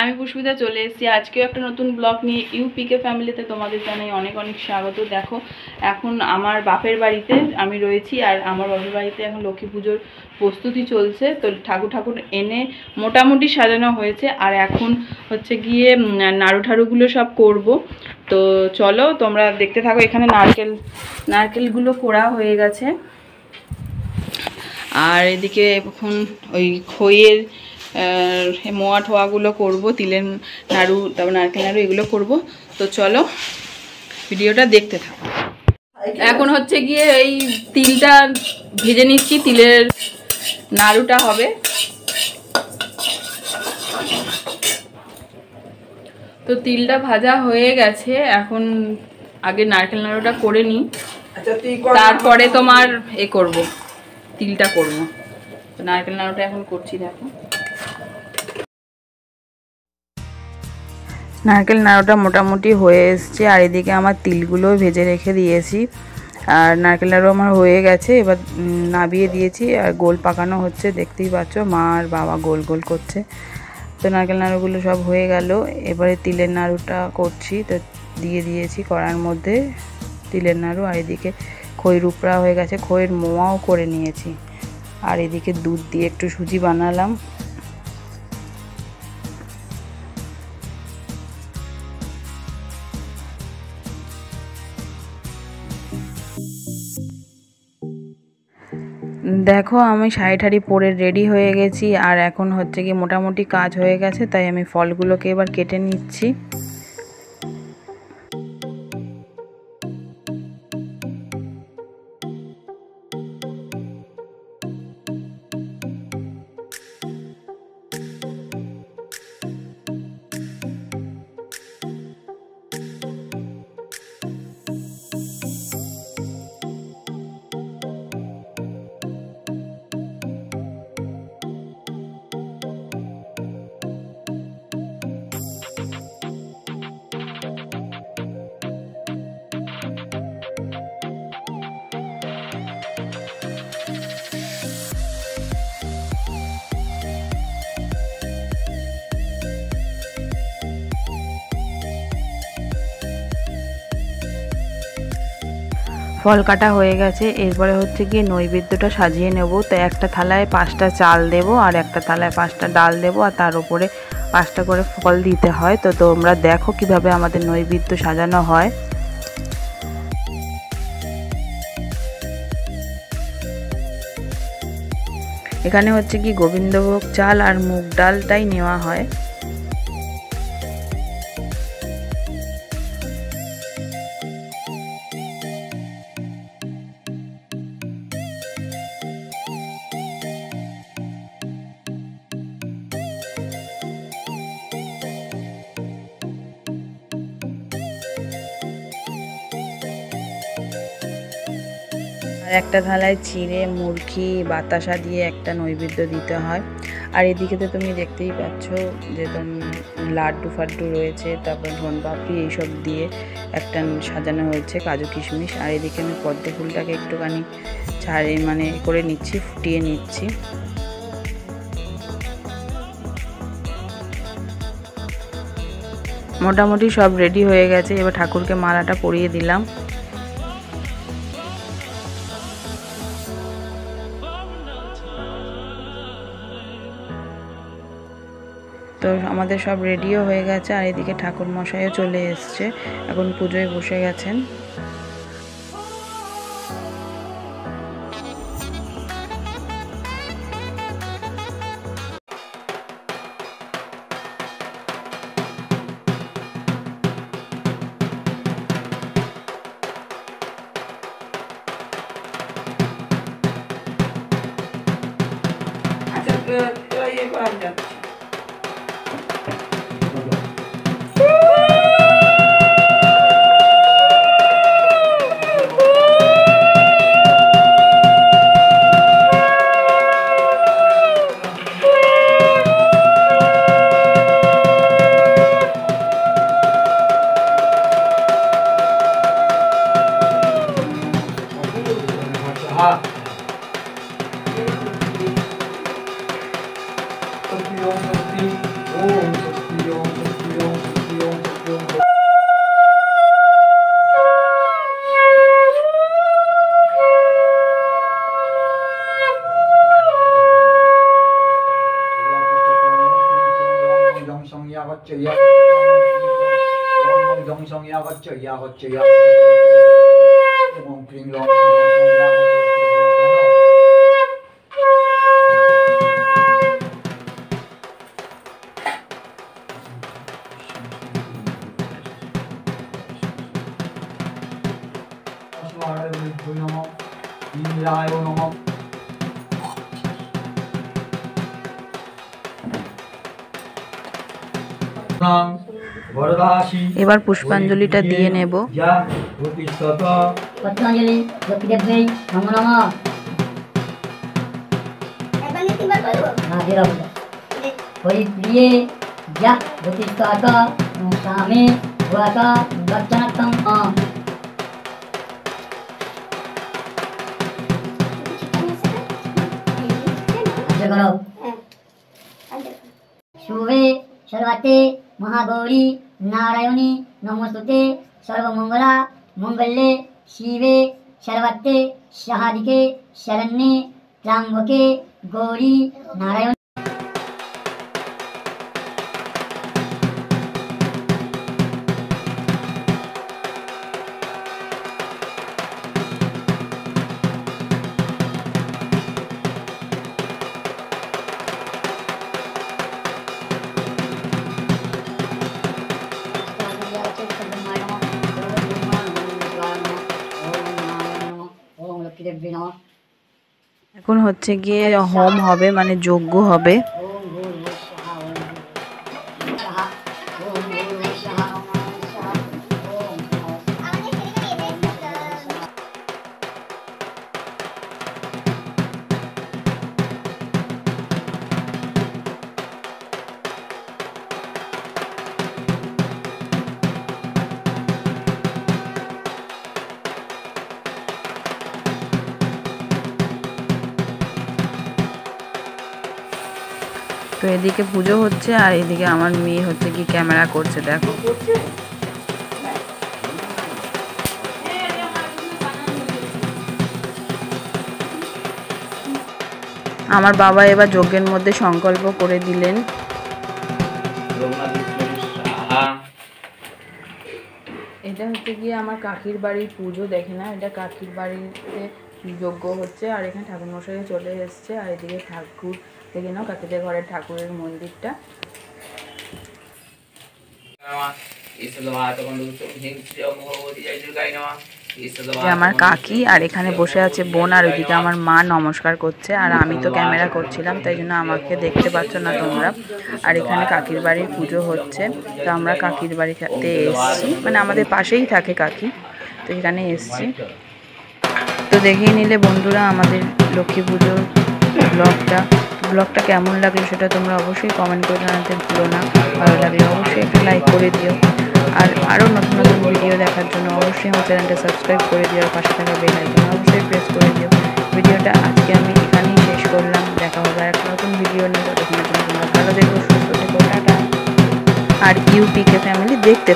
আমি পুষ্পিতা চলে এসেছি। আজকেও একটা নতুন ব্লগ নিয়ে ইউপিকে ফ্যামিলিতে তোমাদের জানাই অনেক অনেক স্বাগত। দেখো, এখন আমার বাপের বাড়িতে আমি রয়েছি আর আমার বাপের বাড়িতে এখন লক্ষ্মী পুজোর প্রস্তুতি চলছে। তো ঠাকুর ঠাকুর এনে মোটামুটি সাজানো হয়েছে আর এখন হচ্ছে গিয়ে নাড়ু ঠাড়ুগুলো সব করব। তো চলো, তোমরা দেখতে থাকো, এখানে নারকেল, নারকেলগুলো কোড়া হয়ে গেছে। আর এদিকে এখন ওই খইয়ের মোয়া ঠোয়াগুলো করব তিলের নাড়ু তারপর নারকেল নাড়ু এগুলো করব। তো চলো ভিডিওটা দেখতে থাকো। এখন হচ্ছে গিয়ে এই তিলটা ভেজে নিচ্ছি তিলের নাড়ুটা হবে। তো তিলটা ভাজা হয়ে গেছে এখন আগে নারকেল নাড়ুটা করে নিই। আচ্ছা তারপরে তোমার এ করব তিলটা করব। নারকেল নাড়ুটা এখন করছি দেখো। নারকেল নাড়ুটা মোটামুটি হয়ে এসছে, আর এদিকে আমার তিলগুলো ভেজে রেখে দিয়েছি। আর নারকেল নাড়ু আমার হয়ে গেছে, এবার নাবিয়ে দিয়েছি, আর গোল পাকানো হচ্ছে, দেখতেই পাচ্ছ, মা আর বাবা গোল গোল করছে। তো নারকেল নাড়ুগুলো সব হয়ে গেল, এবারে তিলের নাড়ুটা করছি, তো দিয়ে দিয়েছি কড়ার মধ্যে তিলের নাড়ু, আর এদিকে খই রুপড়া হয়ে গেছে, খইয়ের মোয়াও করে নিয়েছি। আর এদিকে দুধ দিয়ে একটু সুজি বানালাম। দেখো, আমি শাড়ি ঠাড়ি পরে রেডি হয়ে গেছি, আর এখন হচ্ছে কি মোটামুটি কাজ হয়ে গেছে, তাই আমি ফলগুলোকে এবার কেটে নিচ্ছি। ফল কাটা হয়ে গেছে। এরপরে হচ্ছে গিয়ে নৈবেদ্যটা সাজিয়ে নেব। তো একটা থালায় পাঁচটা চাল দেব আর একটা থালায় পাঁচটা ডাল দেব আর তার উপরে পাঁচটা করে ফল দিতে হয়। তো তোমরা দেখো কীভাবে আমাদের নৈবেদ্য সাজানো হয়। এখানে হচ্ছে কি গোবিন্দভোগ চাল আর মুগ ডালটাই নেওয়া হয়। একটা থালায় চিড়ে, মুরগি, বাতাসা দিয়ে একটা নৈবেদ্য দিতে হয়। আর এদিকে তো তুমি দেখতেই পাচ্ছ যে লাড্ডু ফাড্ডু রয়েছে, তারপর ধন পাপড়ি এইসব দিয়ে একটা সাজানো হয়েছে, কাজু কিশমিশ। আর এদিকে আমি পদ্ম ফুলটাকে একটুখানি ছাড়ে মানে করে নিচ্ছি, ফুটিয়ে নিচ্ছি। মোটামুটি সব রেডি হয়ে গেছে। এবার ঠাকুরকে মালাটা পরিয়ে দিলাম। তো আমাদের সব রেডিও হয়ে গেছে আর এদিকে ঠাকুর মশাইও চলে এসছে। এখন পুজোয় বসে গেছেন। হচ্ছে ইয়া হচ্ছে ইয়া ওম ক্রিং লং ইয়া ইন্দ্রায় নমঃ বরদাসী এবার পুষ্পাঞ্জলিটা দিয়ে নেব যা ভূতিষ্ঠত পত্রাঞ্জলি লক্ষ্মীদেবী নম নম রাধে রাধে হরিপ্রিয়ে যা ভূতিষ্ঠত স্বামী ভুয়াত দর্শনার্থম আচ্ছা করো শুভে সর্বাতে महागौरी नारायणी नमस्ते सर्वमंगला मंगल्ये शिवे सर्वत्ते शहादिके शरण्ये त्र्यंबके गौरी नारायण। এখন হচ্ছে গিয়ে হোম হবে মানে যজ্ঞ হবে। তো এদিকে পুজো হচ্ছে আর এদিকে আমার মেয়ে হচ্ছে কি ক্যামেরা করছে, দেখো। আমার বাবা এবার যজ্ঞের মধ্যে সংকল্প করে দিলেন। এটা হচ্ছে গিয়ে আমার কাকির বাড়ির পুজো, দেখে না এটা কাকির বাড়িতে যজ্ঞ হচ্ছে আর এখানে ঠাকুরমশাই চলে এসছে আর এদিকে ঠাকুর দেখে নাও কাকিদের ঘরের ঠাকুরের মন্দিরটা। আমার কাকি আর এখানে বসে আছে বোন আর ওইদিকে আমার মা নমস্কার করছে আর আমি তো ক্যামেরা করছিলাম তাই জন্য আমাকে দেখতে পাচ্ছ না তোমরা। আর এখানে কাকির বাড়ির পুজো হচ্ছে তো আমরা কাকির বাড়িতে এসছি। মানে আমাদের পাশেই থাকে কাকি তো এখানে এসছি। তো দেখিয়ে নিলে বন্ধুরা আমাদের লক্ষ্মী পুজোর ব্লগটা। ব্লগটা কেমন লাগল সেটা তোমরা অবশ্যই কমেন্ট করে জানাতে ভুলো না। ভালো লাগলে অবশ্যই একটা লাইক করে দিও। আর আরও নতুন নতুন ভিডিও দেখার জন্য অবশ্যই আমার চ্যানেলটা সাবস্ক্রাইব করে দিও আর পাশে থাকা বেল অবশ্যই প্রেস করে দিও। ভিডিওটা আজকে আমি এখানেই শেষ করলাম। দেখা হবে একটা নতুন ভিডিও নিয়ে ততক্ষণের জন্য তোমরা ভালো দেখো সুস্থ থেকো, টাটা। আর ইউপিকে ফ্যামিলি দেখতে